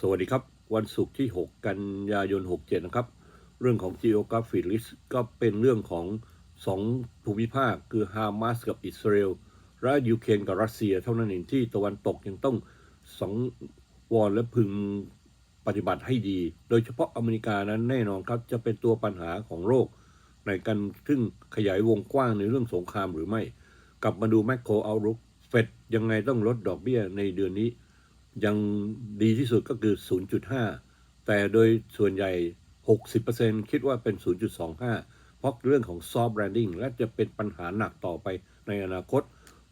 สวัสดีครับ วันศุกร์ที่ 6 กันยายน 67 นะครับ เรื่องของ Geographic List ก็เป็นเรื่องของ 2 ภูมิภาคคือฮามาสกับอิสราเอลและยูเครนกับรัสเซียเท่านั้นเองที่ตะวันตกยังต้องสังวรและพึงปฏิบัติให้ดี โดยเฉพาะอเมริกานั้นแน่นอนครับ จะเป็นตัวปัญหาของโลกในการซึ่งขยายวงกว้างในเรื่องสงครามหรือไม่ กลับมาดูแม c โ r o เอารุกเฟดยังไงต้องลดดอกเบี้ยในเดือนนี้ ยังดีที่สุดก็คือ 0.5 แต่โดยส่วนใหญ่ 60%คิดว่าเป็น 0.25 เพราะเรื่องของ soft landing และจะเป็นปัญหาหนักต่อไปในอนาคต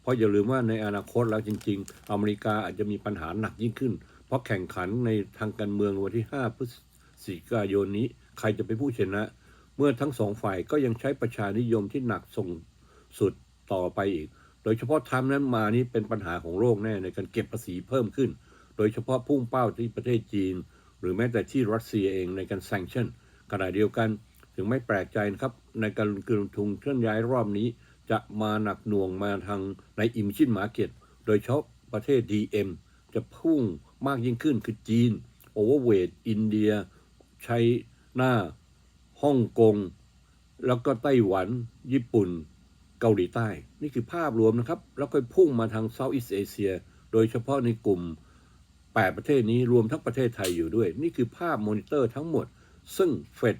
เพราะอย่าลืมว่าในอนาคตแล้วจริง ๆ อเมริกาอาจจะมีปัญหาหนักยิ่งขึ้น เพราะแข่งขันในทางการเมืองวันที่ 5 พฤศจิกายนนี้ ใครจะเป็นผู้ชนะ เมื่อทั้งสองฝ่ายก็ยังใช้ประชานิยมที่หนักส่งสุดต่อไปอีก โดยเฉพาะทรัมป์นั้นมานี่เป็นปัญหาของโลกแน่ในการเก็บภาษีเพิ่มขึ้น โดยเฉพาะพุ่งเป้าที่ประเทศจีน หรือแม้แต่ที่รัสเซียเองในการ sanction ขณะเดียวกันถึงไม่แปลกใจนะครับ ในการกลงทุนเคลื่อนย้ายรอบนี้ จะมาหนักหน่วงมาทางในอิมชินมาเก็ตโดยเฉพาะประเทศ DM จะพุ่งมากยิ่งขึ้นคือจีนโอเวอร์เวทอินเดียใช้หน้าฮ่องกง แล้วก็ไต้หวัน ญี่ปุ่น เกาหลีใต้ นี่คือภาพรวมนะครับ แล้วก็พุ่งมาทางเซาท์อีสเอเชีย โดยเฉพาะในกลุ่ม 8 ประเทศนี้รวมทั้งประเทศไทยอยู่ด้วย นี่คือภาพมอนิเตอร์ทั้งหมด ซึ่งเฟด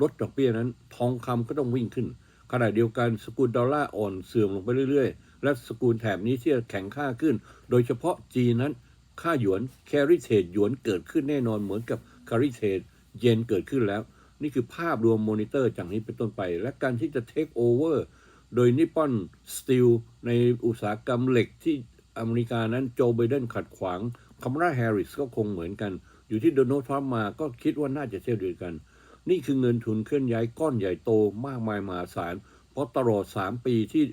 ลดดอกเบี้ยนั้น ทองคำก็ต้องวิ่งขึ้น ขณะเดียวกันสกุลดอลลาร์อ่อนเสื่อมลงไปเรื่อยๆ และสกุลแถบนี้ที่แข็งค่าขึ้น โดยเฉพาะจีนนั้น ค่าหยวน carry trade หยวนเกิดขึ้นแน่นอนเหมือนกับ carry trade เยนเกิดขึ้นแล้ว นี่คือภาพรวมมอนิเตอร์จากนี้เป็นต้นไป และการที่จะ take over โดยนิปปอนสตีลในอุตสาหกรรมเหล็กที่อเมริกานั้นโจไบเดนขัดขวาง คามราแฮร์ริสก็คงเหมือนกัน อยู่ที่โดนัลด์ทรัมป์มาก็คิดว่าน่าจะเช่นเดียวกัน นี่คือเงินทุนเคลื่อนย้ายก้อนใหญ่โตมากมายมหาศาล เพราะตลอด 3 ปีที่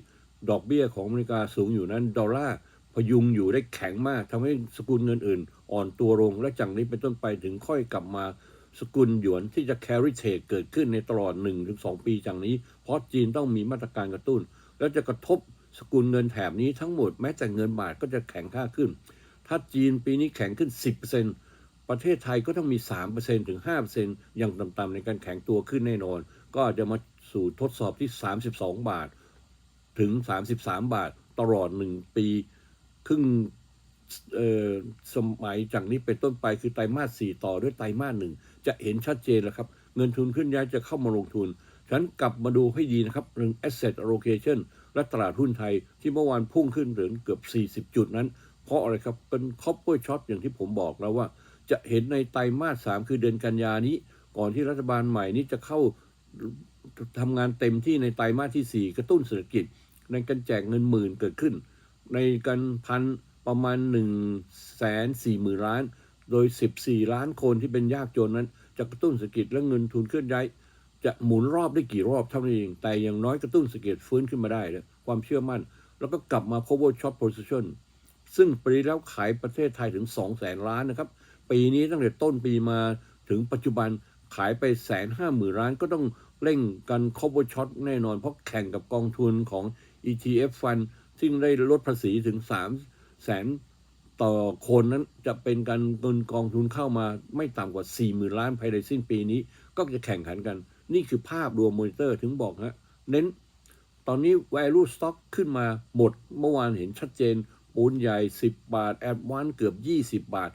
ดอกเบี้ยของอเมริกาสูงอยู่นั้น ดอลลาร์พยุงอยู่ได้แข็งมากทำให้สกุลเงินอื่น อ่อนตัวลงและจากนี้เป็นต้นไปถึงค่อยกลับมาสกุลหยวนที่จะ carry trade เกิดขึ้นในตลอด 1-2 ปีจากนี้ เพราะจีนต้องมีมาตรการกระตุ้น แล้วจะกระทบสกุลเงินแถบนี้ทั้งหมดแม้แต่เงินบาทก็จะแข็งค่าขึ้น ถ้าจีนปีนี้แข็งขึ้น 10%ประเทศไทยก็ต้องมี 3%ถึง 5%อย่างต่ำๆในการแข็งตัวขึ้นแน่นอน ก็อาจจะมาสู่ทดสอบที่ 32 บาท ถึง 33 บาท ตลอด 1 ปี ครึ่งสมัยจากนี้เป็นต้นไปคือไตรมาส4ต่อด้วยไตรมาสหนึ่งจะเห็นชัดเจนแล้วครับ เงินทุนขึ้นย้ายจะเข้ามาลงทุน ฉันกลับมาดูให้ดีนะครับเรื่อง asset allocation และตลาดหุ้นไทยที่เมื่อวานพุ่งขึ้นถึงเกือบ 40 จุดนั้น เพราะอะไรครับ เป็น copper shot อย่างที่ผมบอกแล้วว่า จะเห็นในไตรมาส3คือเดือนกันยานี้ ก่อนที่รัฐบาลใหม่นี้จะเข้าทำงานเต็มที่ในไตรมาสที่ 4 กระตุ้นเศรษฐกิจ ในการแจกเงินหมื่นเกิดขึ้น ในการพันประมาณ1นึ่งแสนสี่หมื่นล้าน โดย 14 ล้านคนที่เป็นยากจนนั้น จะกระตุ้นเศรษฐกิจและเงินทุนเคลื่อนย้ายจะหมุนรอบได้กี่รอบเท่านั้นเอง แต่อย่างน้อยกระตุ้นเศรษฐกิจฟื้นขึ้นมาได้ความเชื่อมั่น แล้วก็กลับมา cover short position ซึ่งปีแล้วขายประเทศไทยถึง 2 0 0แสนล้านนะครับ ปีนี้ตั้งแต่ต้นปีมาถึงปัจจุบันขายไปแสนห้าหมื่นล้านก็ต้องเร่งกัน cover short แน่นอน เพราะแข่งกับกองทุนของ ETF fund ซึ่งได้ลดภาษีถึง3แสนต่อคนนั้นจะเป็นการเงินกองทุนเข้ามาไม่ต่ำกว่า 4 0,000 ล้านภายในสิ้นปีนี้ ก็จะแข่งขันกัน นี่คือภาพรวมมอนิเตอร์ถึงบอกฮะเน้น ตอนนี้ value stock ขึ้นมาหมดเมื่อวานเห็นชัดเจน ปูนใหญ่ 10 บาท แอดวานเกือบ 20 บาท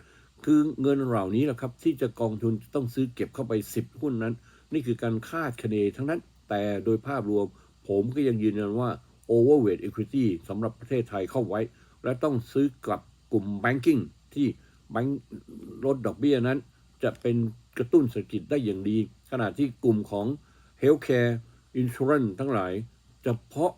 คือเงินเหล่านี้แหละครับ ที่จะกองทุนต้องซื้อเก็บเข้าไป 10 หุ้นนั้น นี่คือการคาดคะเนทั้งนั้น แต่โดยภาพรวม ผมก็ยังยืนยันว่า overweight equity สำหรับประเทศไทยเข้าไว้ และต้องซื้อกลับกลุ่ม banking ที่แบงค์ลดดอกเบี้ยนั้น จะเป็นกระตุ้นเศรษฐกิจได้อย่างดี ขณะที่กลุ่มของ healthcare insurance ทั้งหลาย เฉพาะ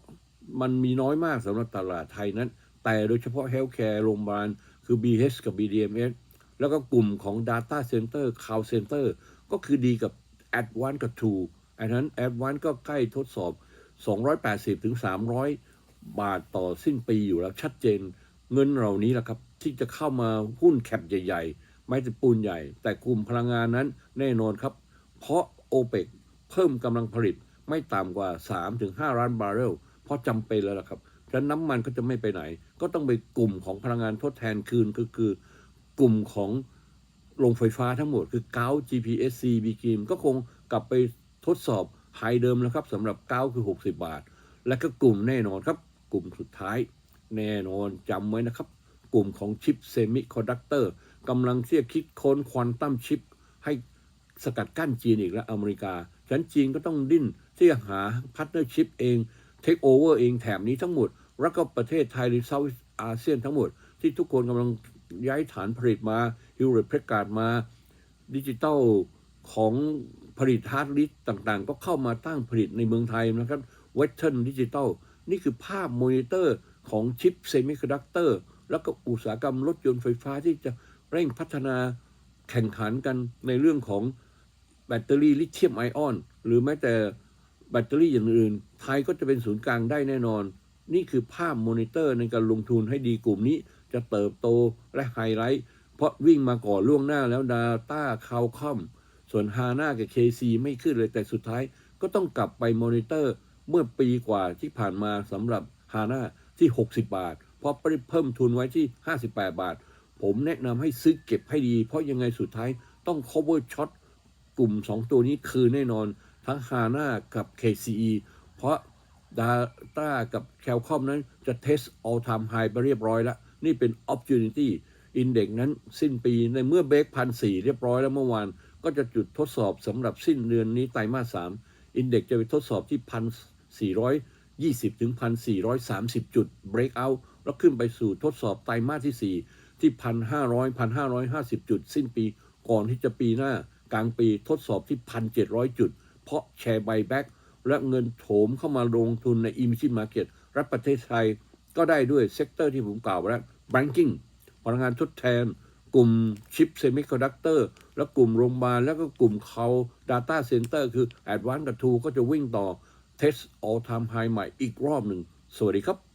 มันมีน้อยมากสำหรับตลาดไทยนั้น แต่โดยเฉพาะ healthcare โรงพยาบาลคือ BH กับ BDMS แล้วก็กลุ่มของ data center cloud center ก็คือดีกับ advance กับ True อันนั้น advance ก็ใกล้ทดสอบ 280ถึง300 บาทต่อสิ้นปีอยู่แล้วชัดเจนเงินเหล่านี้แหละครับ ที่จะเข้ามาหุ้นแคปใหญ่ๆ ไม่แต่ปูนใหญ่ แต่กลุ่มพลังงานนั้นแน่นอนครับ เพราะโอเปกเพิ่มกำลังผลิตไม่ต่ำกว่า 3-5 ล้านบาร์เรลเพราะจำเป็นแล้วล่ะครับฉะนั้นน้ำมันก็จะไม่ไปไหน ก็ต้องไปกลุ่มของพลังงานทดแทนคืนก็คือกลุ่มของโรงไฟฟ้าทั้งหมดคือเก้า GPSC b ีกิมก็คงกลับไปทดสอบไฮเดิมแล้วครับสำหรับเกาคือ 60 บาท และก็กลุ่มแน่นอนครับ กลุ่มสุดท้ายแน่นอนจำไว้นะครับ กลุ่มของชิปเซมิคอนดักเตอร์กำลังเที่จะคิดค้นควอนตัมชิป ให้สกัดกั้นจีนอีกและอเมริกาฉะนั้นจีนก็ต้องดิ้นที่จะหาพาร์ทเนอร์ชิพเองเทคโอเวอร์เองแถบนี้ทั้งหมด แล้วก็ประเทศไทยหรือเซาท์อาเซียนทั้งหมด ที่ทุกคนกำลังย้ายฐานผลิตมาฮิวเรตเพรกาดมา ดิจิตอลของผลิตฮาร์ดดิสก์ต่างๆ ก็เข้ามาตั้งผลิตในเมืองไทยนะครับเวสเทิร์นดิจิตอลนี่คือภาพมอนิเตอร์ของชิปเซมิคอนดักเตอร์แล้วก็อุตสาหกรรมรถยนต์ไฟฟ้าที่จะเร่งพัฒนาแข่งขันกันในเรื่องของแบตเตอรี่ลิเธียมไอออน หรือแม้แต่แบตเตอรี่อย่างอื่น ไทยก็จะเป็นศูนย์กลางได้แน่นอน นี่คือภาพมอนิเตอร์ในการลงทุนให้ดีกลุ่มนี้จะเติบโตและไฮไลท์ เพราะวิ่งมาก่อนล่วงหน้าแล้วดาต้าคาวคอมส่วนฮาน่ากับ KC ไม่ขึ้นเลยแต่สุดท้ายก็ต้องกลับไปมอนิเตอร์เมื่อปีกว่าที่ผ่านมาสำหรับฮาน่าที่ 60 บาท เพราะเพิ่มทุนไว้ที่ 58 บาท ผมแนะนำให้ซื้อเก็บให้ดี เพราะยังไงสุดท้ายต้อง cover shot กลุ่ม 2 ตัวนี้คือแน่นอนทั้งฮาน่ากับ KCE เพราะ Data กับ c a l c o m นั้นจะ test all time high ไปเรียบร้อยแล้ว นี่เป็น opportunity index นั้นสิ้นปีในเมื่อเบรกพันสี่เรียบร้อยแล้วเมื่อวาน ก็จะจุดทดสอบสำหรับสิ้นเดือนนี้ไตรมาสสามอินเด็กจะไปทดสอบที่พันสี่ร้อยยี่สิบถึงพันสี่ร้อยสามสิบจุด break out แล้วขึ้นไปสู่ทดสอบไตรมาสที่สี่ที่พันห้าร้อยพันห้าร้อยห้าสิบจุด สิ้นปีก่อนที่จะปีหน้า กลางปีทดสอบที่พันเจ็ดร้อยจุด เพราะแชร์ไบแบ็ก และเงินโถมเข้ามาลงทุนใน emerging market รัฐประเทศไทยก็ได้ด้วยเซกเตอร์ที่ผมกล่าวไปแล้ว banking พลังงานทดแทน กลุ่มชิปเซมิคอนดักเตอร์และกลุ่มโรงพยาบาลแล้วก็กลุ่มเขา Data Center คือ a d v a n c e กับ Two ก็จะวิ่งต่อ Test All Time High ใหม่อีกรอบหนึ่ง สวัสดีครับ